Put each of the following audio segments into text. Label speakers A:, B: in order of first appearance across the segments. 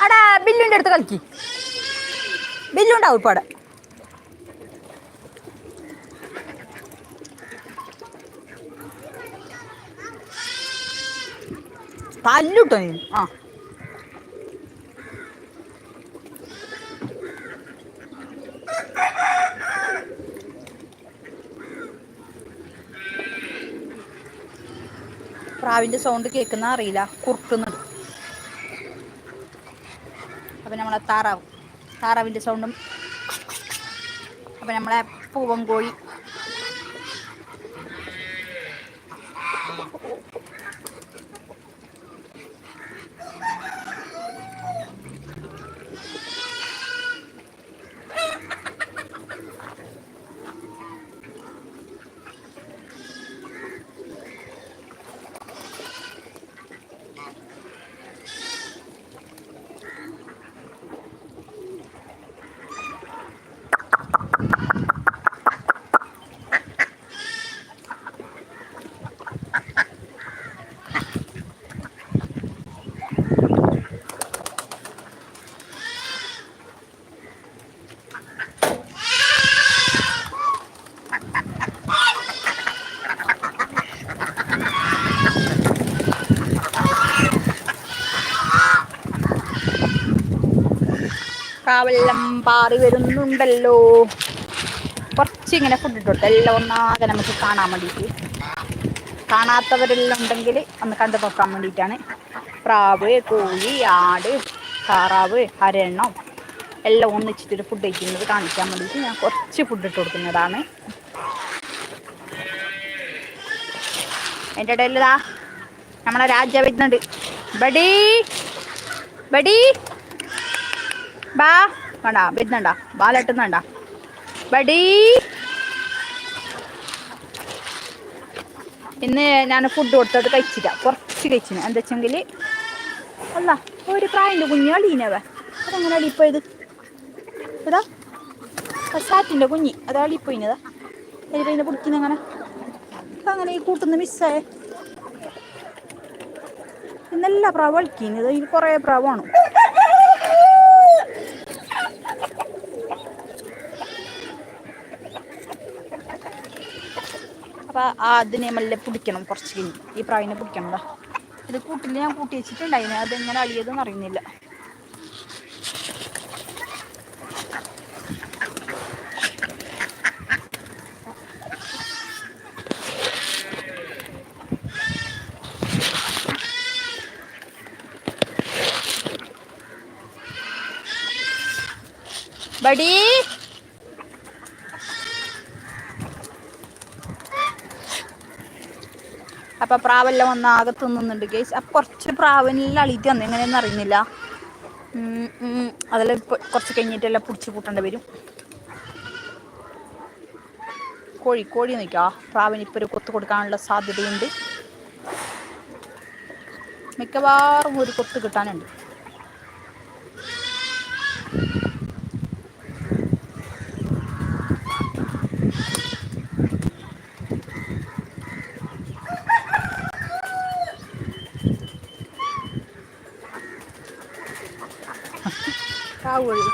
A: അടാ ബില്ലുന്റെ അടുത്ത് കളിക്ക്. ബില്ലുണ്ടാവും ഇപ്പോൾ അവിടെ. തല്ലുട്ടോ നീ. ആ. പ്രാവിന്റെ സൗണ്ട് കേൾക്കുന്ന അറിയില്ല. കുറുക്കുന്നുണ്ട് അപ്പം നമ്മളെ താറാവ് താറാവിന്റെ സൗണ്ടും അപ്പം നമ്മളെ പൂവൻ കോഴി പ്രാവെല്ലാം പാറി വരുന്നുണ്ടല്ലോ. കുറച്ച് ഇങ്ങനെ ഫുഡ് ഇട്ടു എല്ലാം ഒന്നാകെ നമുക്ക് കാണാൻ വേണ്ടിയിട്ട് കാണാത്തവരെല്ലാം ഉണ്ടെങ്കിൽ ഒന്ന് കണ്ടു നോക്കാൻ വേണ്ടിയിട്ടാണ് പ്രാവ് കോഴി ആട് താറാവ് അരെണ്ണം എല്ലാം ഒന്നിച്ചിട്ടൊരു ഫുഡ് കഴിക്കുന്നത് കാണിക്കാൻ വേണ്ടിയിട്ട് ഞാൻ കുറച്ച് ഫുഡ് ഇട്ട് കൊടുക്കുന്നതാണ്. എന്റെ ഇടയിലാ നമ്മളെ രാജ വരുന്നുണ്ട് ബഡി ബഡി ബാ. കണ്ടാ വരുന്നുണ്ടാ. ബാലെട്ടുന്നുണ്ടാ ബഡി ഇന്ന് ഞാൻ ഫുഡ് കൊടുത്തത് കഴിച്ചില്ല. കുറച്ച് കഴിച്ചിന്. എന്താ വെച്ചെങ്കിൽ അല്ല ഒരു പ്രായന്റെ കുഞ്ഞ് അളീനവ അതെങ്ങനെ അളിപ്പോയത്. ഇതാ സാറ്റിന്റെ കുഞ്ഞി. അത് അളിപ്പോയിനതാ. അതിനെ പിടിക്കുന്ന അങ്ങനെ. അങ്ങനെ ഈ കൂട്ടുന്ന മിസ്സായേ ഇന്നെല്ലാ പ്രാവ് അളിക്കുന്നത് ഇത് കുറേ പ്രാവാണ്. അപ്പൊ അതിനെ മെല്ലെ പിടിക്കണം കുറച്ച് കഴിഞ്ഞ്. ഈ പ്രാവിനെ പിടിക്കണതാ ഇത് കൂട്ടിൽ ഞാൻ കൂട്ടി വെച്ചിട്ടുണ്ട് വെച്ചിട്ടുണ്ടായിന്. അതെങ്ങനെ അളിയതെന്ന് അറിയുന്നില്ല. ബഡി അപ്പൊ പ്രാവെല്ലാം വന്ന് ആകെ തിന്നുന്നുണ്ട് ഗേസ് അപ്പൊ കുറച്ച് പ്രാവിനെല്ലാം അളിയിട്ട് വന്നു. എങ്ങനെയെന്ന് അറിയുന്നില്ല. അതെല്ലാം കുറച്ച് കഴിഞ്ഞിട്ടെല്ലാം പിടിച്ച് കൂട്ടേണ്ടി വരും. കോഴി കോഴി നോക്കാ പ്രാവിന് ഇപ്പൊ ഒരു കൊത്ത് കൊടുക്കാനുള്ള സാധ്യതയുണ്ട്. മിക്കവാറും ഒരു കൊത്ത് കിട്ടാനുണ്ട് പ്രാവ്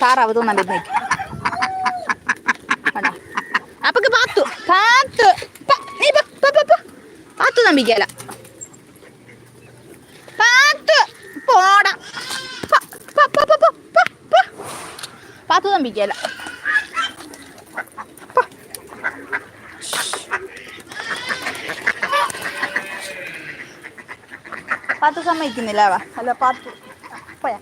A: താറാവ് തോന്നാൻ പറ്റുന്നേക്ക് അപ്പൊക്ക് പാത്തു പാത്തു പാത്തു നമ്പിക്കല പാത്തു പോടാ പാത്തു നമ്പിക്കല പാത്തു സമ്മതിക്കുന്നില്ല വാ. അല്ല പാത്തു. പോയാ.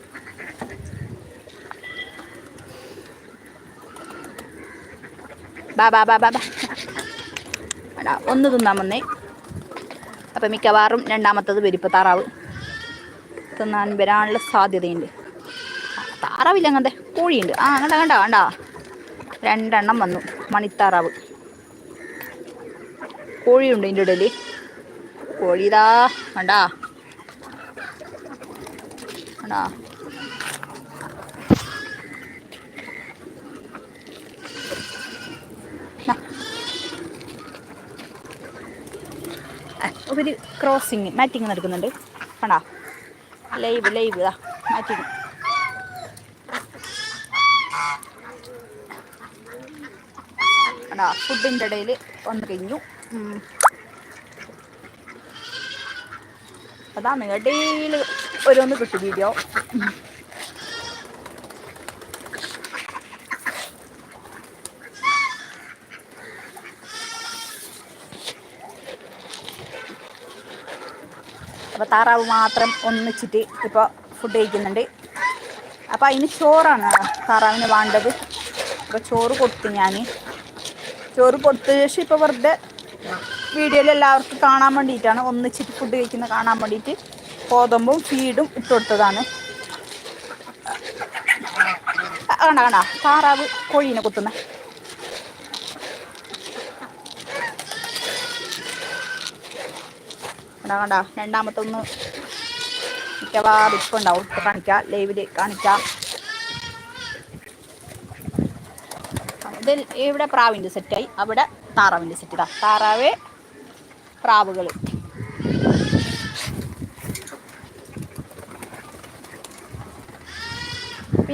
A: ബാ ബാ ബാ ബാ ഒന്ന് തിന്നാൻ വന്നേ. അപ്പം മിക്കവാറും രണ്ടാമത്തത് വരും. ഇപ്പോൾ താറാവ് തിന്നാൻ വരാനുള്ള സാധ്യതയുണ്ട്. താറാവില്ല അങ്ങനത്തെ. കോഴിയുണ്ട്. ആ കണ്ട കണ്ട കണ്ട. രണ്ടെണ്ണം വന്നു. മണിത്താറാവ്. കോഴിയുണ്ട് ഇതിന്റെ ഇടയിൽ. കോഴിതാ കണ്ടാ. ആ, ഒരു ക്രോസിങ് മാറ്റിങ് നടക്കുന്നുണ്ട്. കണ്ടാ ലൈവ് ലൈവ് ഇതാ മാറ്റിങ് കണ്ടാ ഫുഡിന്റെ ഇടയിൽ ഒന്ന് കഴിഞ്ഞു. അതാണ് ഇടയിൽ ഓരോന്ന് കിട്ടും വീഡിയോ അപ്പോൾ താറാവ് മാത്രം ഒന്നിച്ചിട്ട് ഇപ്പോൾ ഫുഡ് കഴിക്കുന്നുണ്ട്. അപ്പോൾ അതിന് ചോറാണ് താറാവിന് വേണ്ടത്. അപ്പോൾ ചോറ് കൊടുത്തു ഞാൻ ചോറ് കൊടുത്ത ശേഷം ഇപ്പോൾ വെറുതെ വീഡിയോയിൽ എല്ലാവർക്കും കാണാൻ വേണ്ടിയിട്ടാണ് ഒന്നിച്ചിട്ട് ഫുഡ് കഴിക്കുന്നത് കാണാൻ വേണ്ടിയിട്ട്. ഗോതമ്പും ഫീഡും ഇട്ട് കൊടുത്തതാണ് കാണാ കണ്ട താറാവ് കോഴീനെ കുത്തുന്നത് കണ്ടാ കണ്ടാ? രണ്ടാമത്തെ ഒന്ന് മിക്കവാറും ഇപ്പം ഉണ്ടാവും. കാണിക്കാം. ലൈവിൽ കാണിക്കാം. ഇതിൽ ഇവിടെ പ്രാവിന്റെ സെറ്റായി അവിടെ താറാവിന്റെ സെറ്റ് ഇതാ. താറാവ് പ്രാവുകൾ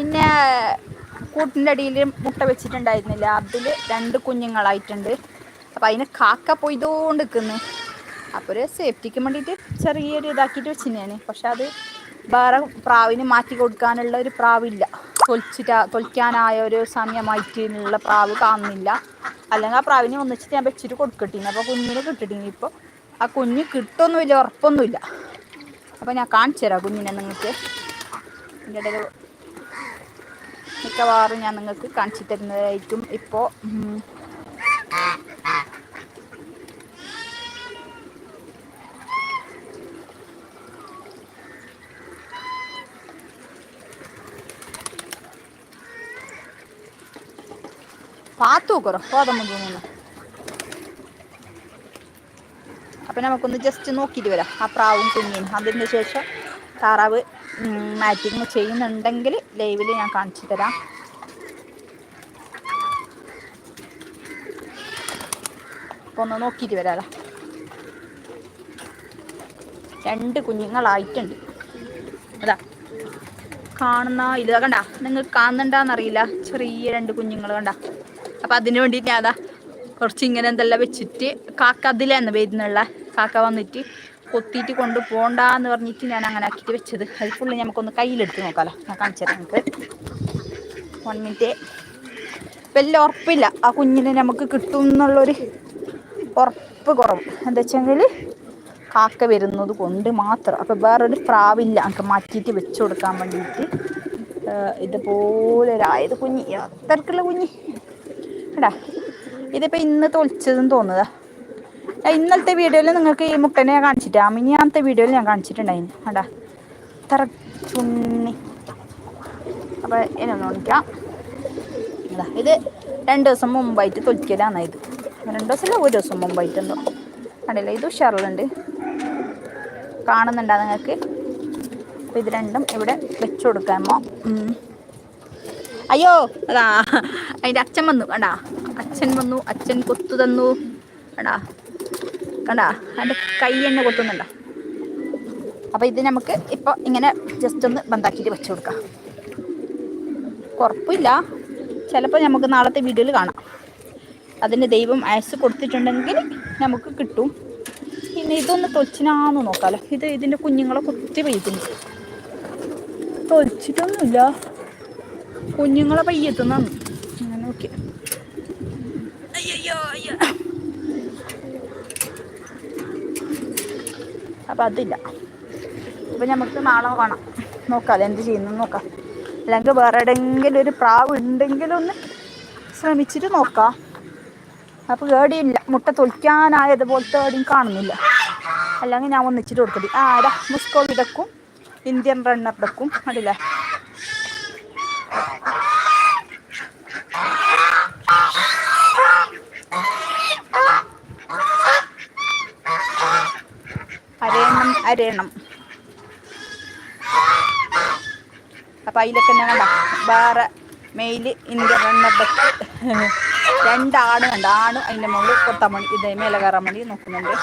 A: പിന്നെ കൂട്ടിന്റെ അടിയിൽ മുട്ട വെച്ചിട്ടുണ്ടായിരുന്നില്ല. അതിൽ രണ്ട് കുഞ്ഞുങ്ങളായിട്ടുണ്ട്. അപ്പം അതിന് കാക്ക പൊയ്തോണ്ട് നിൽക്കുന്നു അപ്പോൾ ഒരു സേഫ്റ്റിക്ക് വേണ്ടിയിട്ട് ചെറിയൊരു ഇതാക്കിയിട്ട് വെച്ചിരുന്നതാണ് പക്ഷെ അത് വേറെ പ്രാവിന് മാറ്റി കൊടുക്കാനുള്ള ഒരു പ്രാവില്ല. തൊലിച്ചിട്ട് തൊലിക്കാനായ ഒരു സമയമായിട്ടുള്ള പ്രാവ് കാണുന്നില്ല. അല്ലെങ്കിൽ ആ പ്രാവിനെ ഒന്നിച്ചിട്ട് ഞാൻ വെച്ചിട്ട് കൊടുക്കട്ടിന് അപ്പോൾ കുഞ്ഞിനെ കിട്ടിട്ടിന് ഇപ്പോൾ ആ കുഞ്ഞ് കിട്ടുമൊന്നുമില്ല ഉറപ്പൊന്നുമില്ല. അപ്പോൾ ഞാൻ കാണിച്ചു തരാം കുഞ്ഞിനെ നിങ്ങൾക്ക്. എന്റെ ഇടയിൽ മിക്കവാറും ഞാൻ നിങ്ങൾക്ക് കാണിച്ചു തരുന്നതായിരിക്കും ഇപ്പോൾ പാത്തു നോക്കറോ ഗോതമ്പ് തോന്നുന്നു അപ്പം നമുക്കൊന്ന് ജസ്റ്റ് നോക്കിയിട്ട് വരാം. ആ പ്രാവും കുഞ്ഞിനും അതിന് ശേഷം താറാവ് മാറ്റിങ് ചെയ്യുന്നുണ്ടെങ്കിൽ ലൈവിൽ ഞാൻ കാണിച്ചു തരാം. അപ്പോൾ ഒന്ന് നോക്കിയിട്ട് വരാലോ. രണ്ട് കുഞ്ഞുങ്ങളായിട്ടുണ്ട്. അതാ. കാണുന്ന ഇത് കണ്ട? നിങ്ങൾ കാണുന്നുണ്ടാന്നറിയില്ല. ചെറിയ രണ്ട് കുഞ്ഞുങ്ങൾ കണ്ട. അപ്പം അതിന് വേണ്ടിയിട്ട് ഞാൻ അതാ കുറച്ച് ഇങ്ങനെ എന്തെല്ലാം വെച്ചിട്ട് കാക്ക അതിലാണ് വരുന്നുള്ള കാക്ക വന്നിട്ട് കൊത്തിയിട്ട് കൊണ്ട് പോണ്ടാന്ന് പറഞ്ഞിട്ട് ഞാൻ അങ്ങനെ ആക്കിയിട്ട് വെച്ചത്. അത് ഫുള്ള് നമുക്കൊന്ന് കയ്യിലെടുത്ത് നോക്കാലോ. ഞാൻ കാണിച്ചു തരാം നമുക്ക് വൺ മിനിറ്റ് വലിയ ഉറപ്പില്ല. ആ കുഞ്ഞിനെ നമുക്ക് കിട്ടും എന്നുള്ളൊരു ഉറപ്പ് കുറവ്. എന്താ വെച്ചെങ്കിൽ കാക്ക വരുന്നത് കൊണ്ട് മാത്രം. അപ്പോൾ വേറൊരു പ്രാവില്ല. നമുക്ക് മാറ്റിയിട്ട് വെച്ച് കൊടുക്കാൻ വേണ്ടിയിട്ട്. ഇതുപോലെ ഒരായത് കുഞ്ഞി. അത്രക്കുള്ള കുഞ്ഞി. എടാ ഇതിപ്പോൾ ഇന്ന് തൊളിച്ചതെന്ന് തോന്നുന്നതാ. ഞാൻ ഇന്നലത്തെ വീഡിയോയിൽ നിങ്ങൾക്ക് ഈ മുട്ടനെ കാണിച്ചിട്ട് അമിനിയാമത്തെ വീഡിയോയിൽ ഞാൻ കാണിച്ചിട്ടുണ്ടായിരുന്നു. അടാ ഇത്ര ചുണ്ണി. അപ്പോൾ ഇനൊന്ന് കാണിക്കാം. ഇതാ രണ്ട് ദിവസം മുമ്പായിട്ട് തൊലിക്കലാണ് ഇത്. രണ്ട് ദിവസമല്ല ഒരു ദിവസം മുമ്പായിട്ട് എന്തോ. കണ്ടില്ല? ഇത് ഉഷാറുണ്ട്. കാണുന്നുണ്ടോ നിങ്ങൾക്ക്? അപ്പോൾ ഇത് രണ്ടും ഇവിടെ വെച്ചു കൊടുക്കാമോ അയ്യോ അതാ അതിന്റെ അച്ഛൻ വന്നു. കണ്ടാ? അച്ഛൻ വന്നു അച്ഛൻ കൊത്തു തന്നു. കണ്ടാ? കണ്ടാ? അതിന്റെ കൈ എന്നെ കൊത്തുന്നുണ്ടോ അപ്പോൾ ഇത് നമുക്ക് ഇപ്പോൾ ഇങ്ങനെ ജസ്റ്റ് ഒന്ന് ബന്ധാക്കിയിട്ട് വെച്ച് കൊടുക്കാം. കുഴപ്പമില്ല ചിലപ്പോൾ നമുക്ക് നാളത്തെ വീഡിയോയിൽ കാണാം. അതിന് ദൈവം അയസ് കൊടുത്തിട്ടുണ്ടെങ്കിൽ നമുക്ക് കിട്ടും. പിന്നെ ഇതൊന്ന് തൊച്ചിനാന്ന് നോക്കാമല്ലോ ഇത് ഇതിന്റെ കുഞ്ഞുങ്ങളെ കുത്തി പെയ്യുന്നു തൊച്ചിട്ടൊന്നുമില്ല കുഞ്ഞുങ്ങളെ പയ്യെത്തുന്നു അങ്ങനെ നോക്കി അയ്യോ അയ്യോ അപ്പം അതില്ല. അപ്പം നമുക്ക് നാളെ കാണാം നോക്കാം എന്ത് ചെയ്യുന്നു നോക്കാം. അല്ലെങ്കിൽ വേറെ എവിടെയെങ്കിലും ഒരു പ്രാവ് ഉണ്ടെങ്കിലും ഒന്ന് ശ്രമിച്ചിട്ട് നോക്കാം. അപ്പോൾ ഏടിയില്ല മുട്ട തൊലിക്കാനായതുപോലത്തെ ഏടിയും കാണുന്നില്ല. അല്ലെങ്കിൽ ഞാൻ ഒന്നിച്ചിട്ട് കൊടുക്കട്ടെ ആ അതാ മുസ്കോ ഇടക്കും ഇന്ത്യൻ റണ്ണർ ഇടക്കും അടില്ലേ അരയണം. അപ്പം അതിലൊക്കെ കണ്ട? വേറെ മെയിൽ ഇന്ത്യ റണ്ണർ ബെക്ക് രണ്ടാണ് കണ്ട? ആണ് അതിന്റെ മുകളിൽ കൊത്താൻ മണി ഇതേ മേലെ കയറാൻ വേണ്ടി നോക്കുന്നുണ്ട്.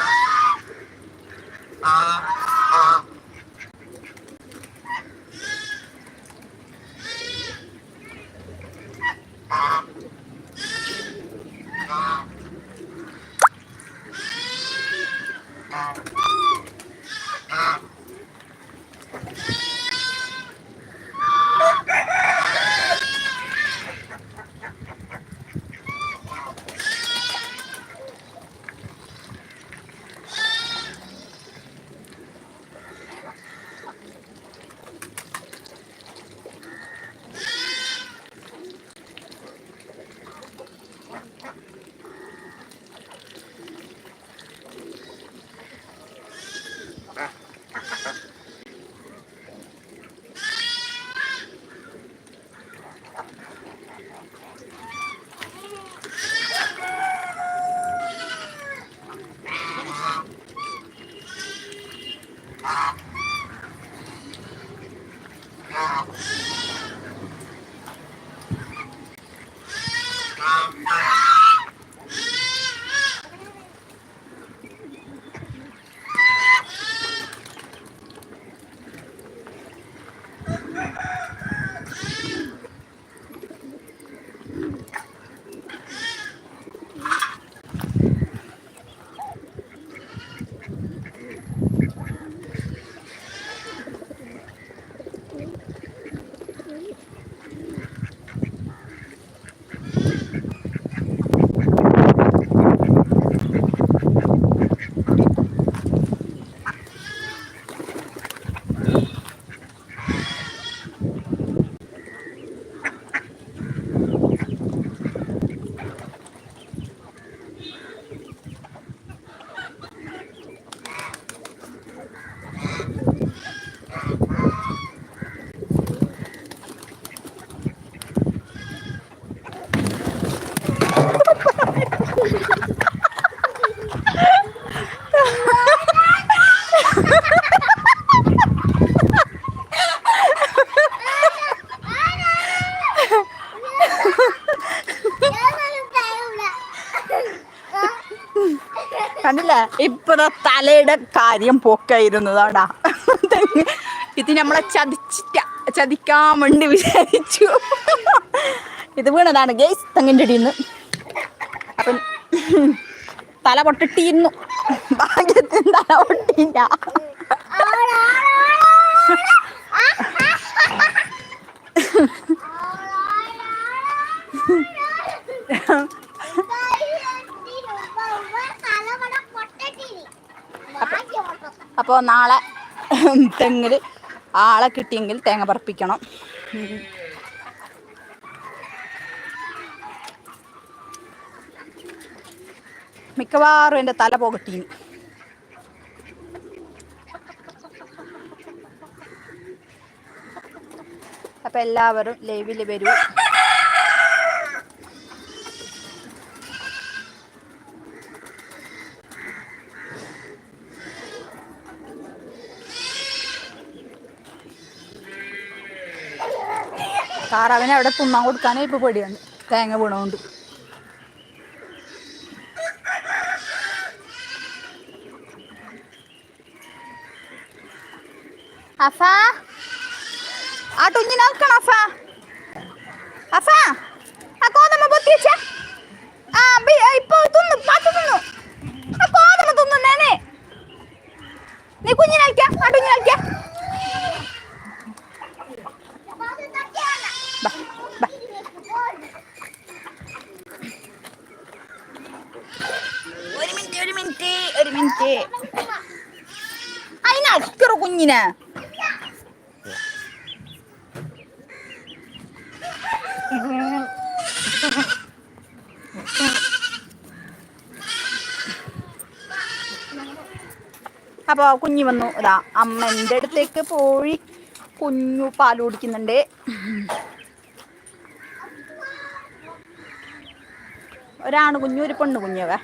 A: ഇപ്പഴ തലയുടെ കാര്യം പോക്കായിരുന്നതാടാ. ഇത് നമ്മളെ ചതിച്ചിട്ട ചതിക്കാൻ വേണ്ടി വിചാരിച്ചു. ഇത് വീണതാണ് ഗേസ് തെങ്ങിന്റെ അടിയിൽ അപ്പം തല പൊട്ടിട്ടിരുന്നു. ഭാഗ്യത്തിന് തല പൊട്ടിയില്ല. അപ്പോൾ നാളെ തെങ്ങിൽ ആളെ കിട്ടിയെങ്കിൽ തേങ്ങ പറപ്പിക്കണം. മിക്കവാറും എന്റെ തല പോകട്ടി അപ്പം എല്ലാവരും ലൈവിൽ വരൂ. താറാവിനെ അവിടെ തിന്നാൻ കൊടുക്കാനേ ഇപ്പൊ പേടിയാണ്. തേങ്ങ വീണുകൊണ്ട് അഫ. ആ ടുഞ്ഞിനെ നിൽക്കണം അഫ. അഫ ആ കോതമ്മ പൊത്തി വെച്ച ആ ബി- ഇപ്പൊ തിന്നു പാത്തു തിന്നു ആ കോതമ്മ തിന്നു നേനെ നീ കുഞ്ഞിനെ കളിക്ക ആ കുഞ്ഞിനെ കളിക്ക ബാ ബാ ഒരു മിനിറ്റ് ഒരു മിനിറ്റ് ഒരു മിനിറ്റ് അതിനക്കറ കുഞ്ഞിനെ. അപ്പോൾ കുഞ്ഞി വന്നു. ഇതാ അമ്മന്റെ അടുത്തേക്ക് പോയി കുഞ്ഞു പാൽ കുടിക്കുന്നുണ്ട്. ഒരാണ് കുഞ്ഞു ഒരു പെണ്ണു കുഞ്ഞവേ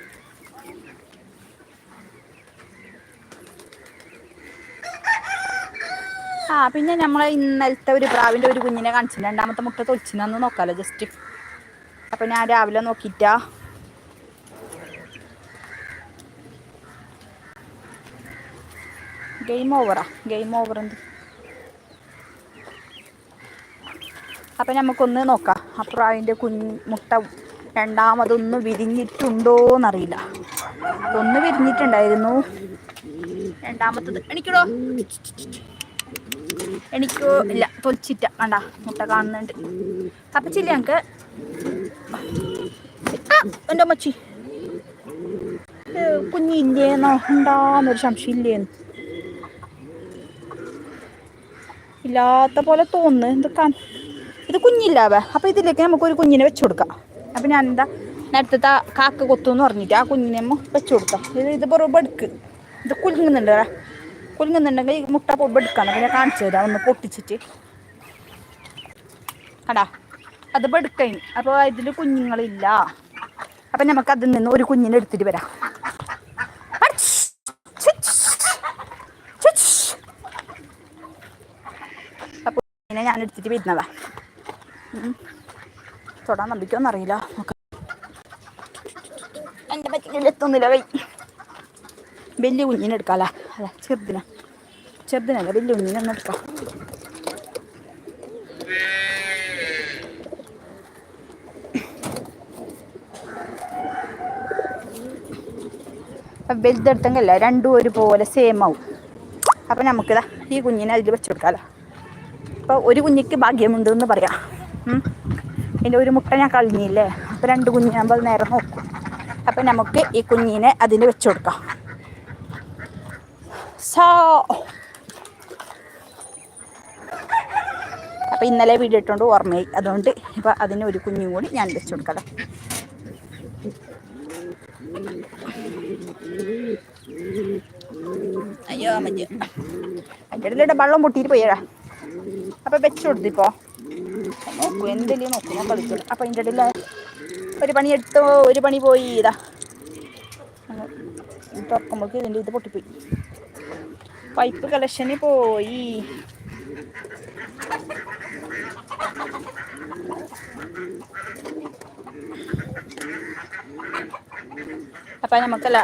A: ആ പിന്നെ നമ്മൾ ഇന്നലത്തെ ഒരു പ്രാവിന്റെ ഒരു കുഞ്ഞിനെ കാണിച്ചു രണ്ടാമത്തെ മുട്ട തൊളിച്ചിനന്ന് നോക്കാലോ ജസ്റ്റ് അപ്പം ഞാൻ രാവിലെ നോക്കിയിട്ടാ. ഗെയിം ഓവറാ ഗെയിം ഓവർ എന്ത്? അപ്പം നമുക്കൊന്ന് നോക്കാം ആ പ്രാവിന്റെ കുഞ്ഞ് മുട്ട രണ്ടാമതൊന്ന് വിരിഞ്ഞിട്ടുണ്ടോ എന്നറിയില്ല ഒന്ന് വിരിഞ്ഞിട്ടുണ്ടായിരുന്നു. രണ്ടാമത്തത് എണിക്കടോ. എനിക്കോ ഇല്ല തൊലിച്ചിറ്റ കണ്ട മുട്ട കാണുന്നുണ്ട്. അപ്പൊ ചില്ല ഞങ്ങക്ക് എന്റെ മച്ചി കുഞ്ഞില്ലേന്നോ? ഉണ്ടാന്നൊരു സംശയം ഇല്ലേന്ന് ഇല്ലാത്ത പോലെ തോന്നുന്നു. എന്തൊക്കെ ഇത് കുഞ്ഞില്ലാവേ അപ്പൊ ഇതിലേക്ക് നമുക്ക് ഒരു കുഞ്ഞിനെ വെച്ചു കൊടുക്കാം. ഞാൻ എന്താ നേരത്തെ കാക്ക കൊത്തു എന്ന് പറഞ്ഞിട്ട് ആ കുഞ്ഞിനെ നമ്മൾ വെച്ചു കൊടുക്കാം. ഇത് ഇത് പുറം എടുക്ക്. ഇത് കുലുങ്ങുന്നുണ്ട് കുലുങ്ങുന്നുണ്ടെങ്കിൽ മുട്ട പൊബ് എടുക്കണം പിന്നെ കാണിച്ചു തരാം. ഒന്ന് പൊട്ടിച്ചിട്ട്. കടാ. അത് ബെടുക്കഴിഞ്ഞ് അപ്പോൾ ഇതിൽ കുഞ്ഞുങ്ങളില്ല. അപ്പം നമുക്ക് അതിൽ നിന്ന് ഒരു കുഞ്ഞിനെ എടുത്തിട്ട് വരാം! അപ്പോൾ ഞാൻ എടുത്തിട്ട് വരുന്നതാ. തൊടാൻ നമ്പിക്കൊന്നറിയില്ല. നോക്കാം എന്റെ പറ്റില്ല എത്തുന്നില്ല കൈ. വലിയ കുഞ്ഞിനെ എടുക്കാമല്ല അല്ല ചെറുതിന. ചെറുതിനല്ല വലിയ കുഞ്ഞിനെ ഒന്ന് എടുക്കാം. വലുതെടുത്തെങ്കിലല്ല രണ്ടും ഒരുപോലെ സെയിം ആവും. അപ്പം നമുക്കിതാ ഈ കുഞ്ഞിനെ അതിൽ വെച്ച് കൊടുക്കാമല്ലോ അപ്പോൾ ഒരു കുഞ്ഞിക്ക് ഭാഗ്യമുണ്ട് എന്ന് പറയാം. ഇതിന്റെ ഒരു മുട്ട ഞാൻ കളഞ്ഞില്ലേ? അപ്പോൾ രണ്ട് കുഞ്ഞിനാകുമ്പോൾ നേരം നോക്കും. അപ്പം നമുക്ക് ഈ കുഞ്ഞിനെ അതിൽ വെച്ച് കൊടുക്കാം. സോ. അപ്പോൾ ഇന്നലെ വീഡിയോ ഇട്ടുകൊണ്ട് ഓർമ്മയായി. അതുകൊണ്ട് ഇപ്പം അതിന് ഒരു കുഞ്ഞും കൂടി ഞാൻ വെച്ച് കൊടുക്കാം അയ്യോ മഞ്ഞ് അതിന്റെ ഇടയിലൂടെ വെള്ളം പൊട്ടിയിട്ട് പോയടാ. അപ്പം വെച്ച് കൊടുത്തിപ്പോ നോക്കൂ എന്തെങ്കിലും നോക്കൂ. ഞാൻ കളിച്ചോളൂ അപ്പം അതിന്റെ ഇടയിൽ ഒരു പണി എടുത്തോ ഒരു പണി പോയി ഇതാ. തുറക്കുമ്പോഴേക്ക് ഇതിന്റെ ഇത് പൊട്ടിപ്പോയി. പൈപ്പ് കളക്ഷന് പോയി. അപ്പം നമുക്കല്ല.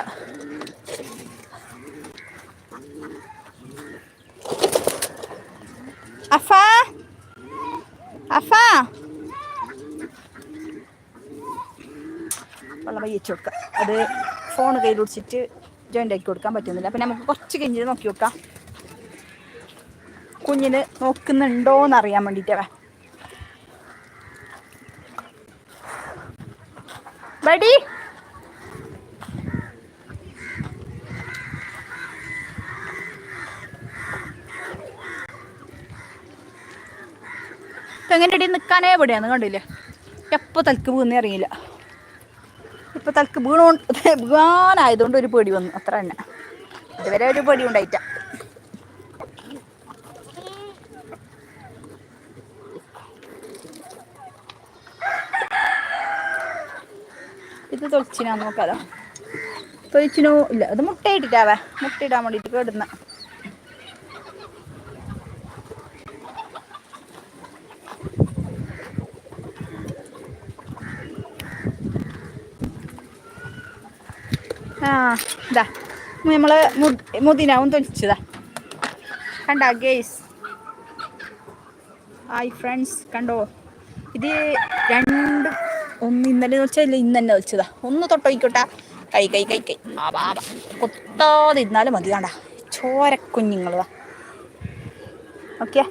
A: അഫ അഫ. വെള്ളം വയ്യച്ച് കൊടുക്കാം. അത് ഫോൺ കയ്യിൽ പിടിച്ചിട്ട് ജോയിന്റ് ആക്കി കൊടുക്കാൻ പറ്റുന്നില്ല. അപ്പം നമുക്ക് കുറച്ച് കഴിഞ്ഞിട്ട് നോക്കി നോക്കാം കുഞ്ഞിന് നോക്കുന്നുണ്ടോ എന്ന് അറിയാൻ വേണ്ടിയിട്ടാ ബഡി എങ്ങനെ ഇടി നിൽക്കാനേ എവിടെയാന്ന് കണ്ടില്ലേ? എപ്പോൾ തലക്ക് പോകുന്നേ അറിയില്ല. ഇപ്പൊ തലക്ക് വീണോ വീണായതുകൊണ്ട് ഒരു പേടി വന്നു. അത്ര തന്നെ. ഇതുവരെ ഒരു പേടി ഉണ്ടായിട്ട. ഇത് തൊളിച്ചിനാ നോക്കാതാ തൊളിച്ചിനോ ഇല്ല അത് മുട്ടയിട്ടിട്ടാവേ മുട്ടയിടാൻ വേണ്ടിയിട്ട് കേടുന്ന. ആ ഇതാ മുതിനാവും തൊലിച്ചതാ കണ്ട ഗേസ് ഹായ് ഫ്രണ്ട്സ് കണ്ടോ? ഇത് രണ്ടും ഒന്ന് ഇന്നലെ വെച്ചാൽ ഇന്ന് തന്നെ വെച്ചതാ ഒന്ന് തൊട്ടോയിക്കോട്ടെ കൈ കൈ കൈ കൈ. ആ ബാബ കൊത്താതെ ഇരുന്നാലും മതി കണ്ട. ചോരക്കുഞ്ഞുങ്ങളതാ ഓക്കെ.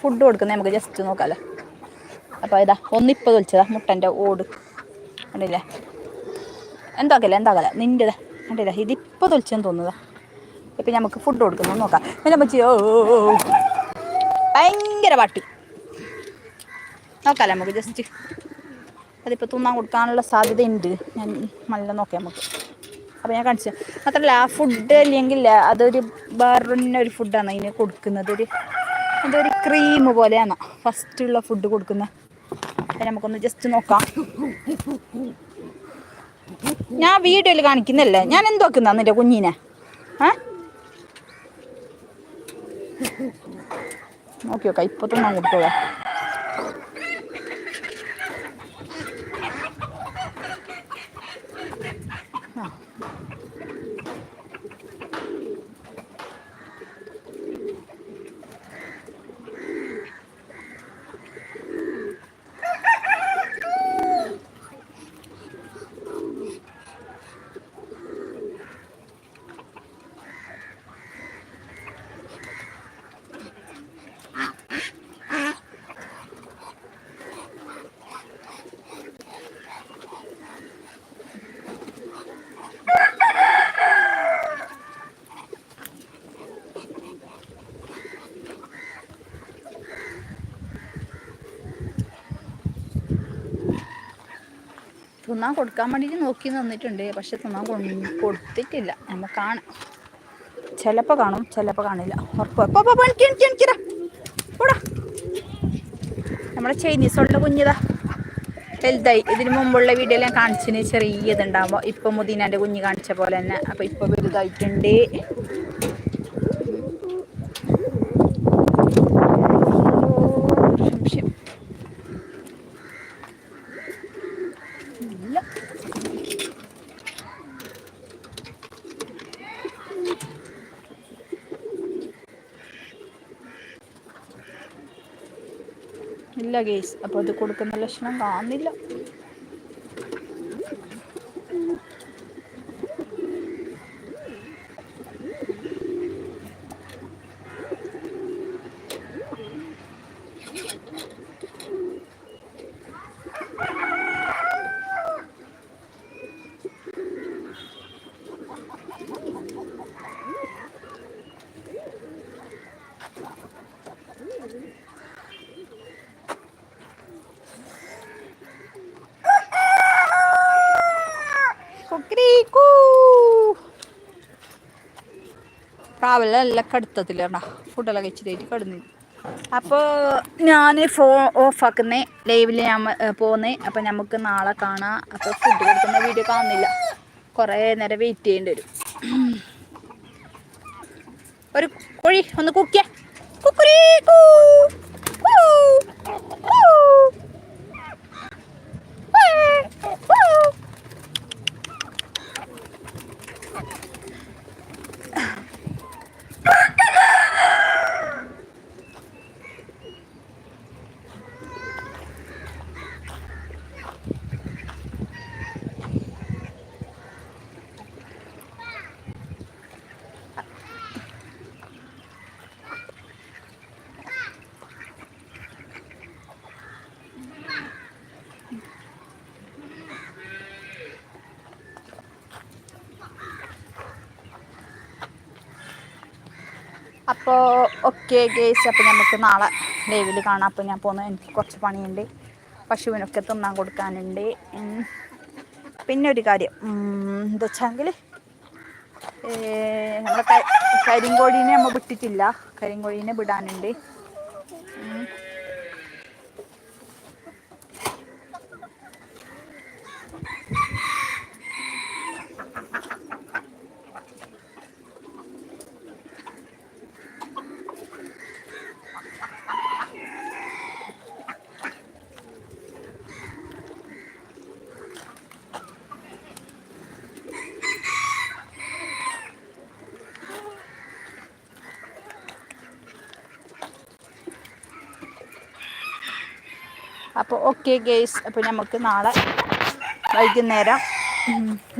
A: ഫുഡ് കൊടുക്കുന്നത് നമുക്ക് ജസ്റ്റ് നോക്കാമല്ലോ അപ്പോൾ ഇതാ ഒന്നിപ്പോൾ തൊലിച്ചതാ മുട്ടന്റെ ഓട്. കണ്ടില്ലേ? എന്താക്കല്ല എന്താക്കല്ല? നിന്റെ കണ്ടില്ല? ഇതിപ്പോൾ തൊലിച്ചെന്ന് തോന്നുന്നതാ. ഇപ്പൊ നമുക്ക് ഫുഡ് കൊടുക്കുന്നു നോക്കാം. എന്നെ പറ്റി ഓ. ഭയങ്കര പാട്ടി. നോക്കാല്ലേ നമുക്ക് ജസ്റ്റ് അതിപ്പോൾ തിന്നാൻ കൊടുക്കാനുള്ള സാധ്യതയുണ്ട്. ഞാൻ നല്ല നോക്കാം നമുക്ക് അപ്പോൾ ഞാൻ കാണിച്ചു മാത്രമല്ല ആ ഫുഡ് അല്ലെങ്കിൽ അതൊരു വേറെ ഒരു ഫുഡാണ് അതിന് കൊടുക്കുന്നത്. ഒരു അതൊരു ക്രീം പോലെയാണ് ഫസ്റ്റുള്ള ഫുഡ് കൊടുക്കുന്നത് അപ്പം നമുക്കൊന്ന് ജസ്റ്റ് നോക്കാം. ഞാൻ വീഡിയോയിൽ കാണിക്കുന്നല്ലേ? ഞാൻ എന്തോക്കുന്ന നിന്റെ കുഞ്ഞിനെ? ഏ? നോക്കി നോക്കാം തിന്നാൻ കൊടുത്തോളാം. തിന്നാൻ കൊടുക്കാൻ വേണ്ടിയിട്ട് നോക്കി നിന്നിട്ടുണ്ട്. പക്ഷെ തിന്നാൻ കൊടുത്തിട്ടില്ല. നമ്മൾ കാണാം. ചിലപ്പോൾ കാണും ചിലപ്പോൾ കാണില്ല. ഉറപ്പ് പോടാ നമ്മുടെ ചൈനീസുള്ള കുഞ്ഞിതാ. വലുതായി. ഇതിന് മുമ്പുള്ള വീഡിയോയിൽ ഞാൻ കാണിച്ചിന് ചെറിയതുണ്ടാകുമ്പോൾ ഇപ്പം മുദീനാന്റെ കുഞ്ഞ് കാണിച്ച പോലെ തന്നെ. അപ്പോൾ ഇപ്പോൾ വലുതായിട്ടുണ്ട് സംശയം ഇല്ല ഇല്ല ഗേസ് അപ്പോൾ അത് കൊടുക്കുന്ന ലക്ഷണം കാണുന്നില്ല. രാവിലെ എല്ലാം കടുത്തത്തില്ലണ്ട ഫുഡെല്ലാം കഴിച്ചിട്ട് കിടന്നു. അപ്പോൾ ഞാൻ ഫോൺ ഓഫ് ഓഫാക്കുന്നേ. ലൈവിൽ ഞാൻ പോന്നേ അപ്പം നമുക്ക് നാളെ കാണാം. അപ്പോൾ ഫുഡ് കൊടുക്കുന്ന വീഡിയോ കാണുന്നില്ല. കുറേ നേരം വെയിറ്റ് ചെയ്യേണ്ടി വരും. ഒരു കോഴി ഒന്ന് കുക്കിയ. കുക്കുരീ. കൂ. അപ്പോൾ ഓക്കെ ഗേസ് അപ്പോൾ നമുക്ക് നാളെ ലൈവിൽ കാണാം. അപ്പോൾ ഞാൻ പോകുന്നത് എനിക്ക് കുറച്ച് പണിയുണ്ട്. പശുവിനൊക്കെ തിന്നാൻ കൊടുക്കാനുണ്ട്. പിന്നെ ഒരു കാര്യം. എന്താ വെച്ചെങ്കിൽ നമ്മളെ ക- കരിങ്കോഴീനെ നമ്മൾ വിട്ടിട്ടില്ല. കരിങ്കോഴീനെ വിടാനുണ്ട്. അപ്പോൾ ഓക്കെ ഗേസ് അപ്പോൾ നമുക്ക് നാളെ വൈകുന്നേരം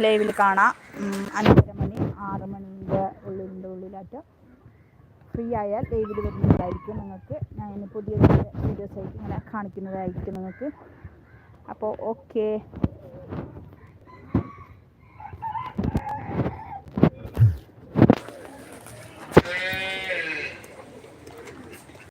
A: ലൈവിൽ കാണാം. അഞ്ചര മണി ആറ് മണിന്റെ ഉള്ളിന്റെ ഉള്ളിലായിട്ട് ഫ്രീ ആയാൽ ലൈവിൽ വരുന്നതായിരിക്കും നിങ്ങൾക്ക്. ഞാൻ പുതിയ വീഡിയോസ് ആയിട്ട് ഇങ്ങനെ കാണിക്കുന്നതായിരിക്കും നിങ്ങൾക്ക്. അപ്പോൾ ഓക്കെ.